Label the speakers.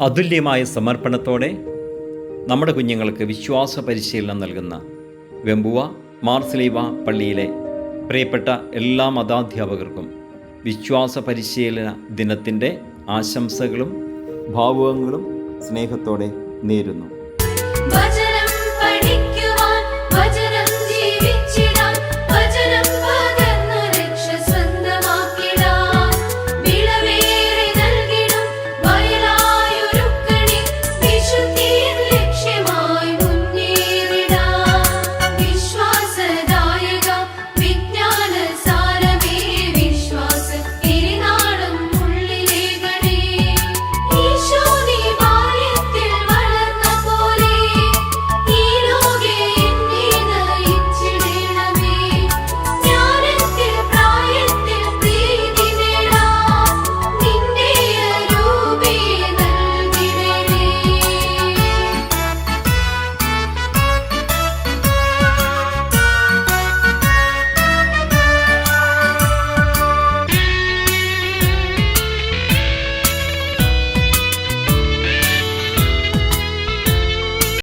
Speaker 1: അതുല്യമായ സമർപ്പണത്തോടെ നമ്മുടെ കുഞ്ഞുങ്ങൾക്ക് വിശ്വാസ പരിശീലനം നൽകുന്ന വെമ്പുവ മാർസ്ലീവ പള്ളിയിലെ പ്രിയപ്പെട്ട എല്ലാ മതാധ്യാപകർക്കും വിശ്വാസ പരിശീലന ദിനത്തിന്റെ ആശംസകളും ഭാവുകങ്ങളും സ്നേഹത്തോടെ നേരുന്നു.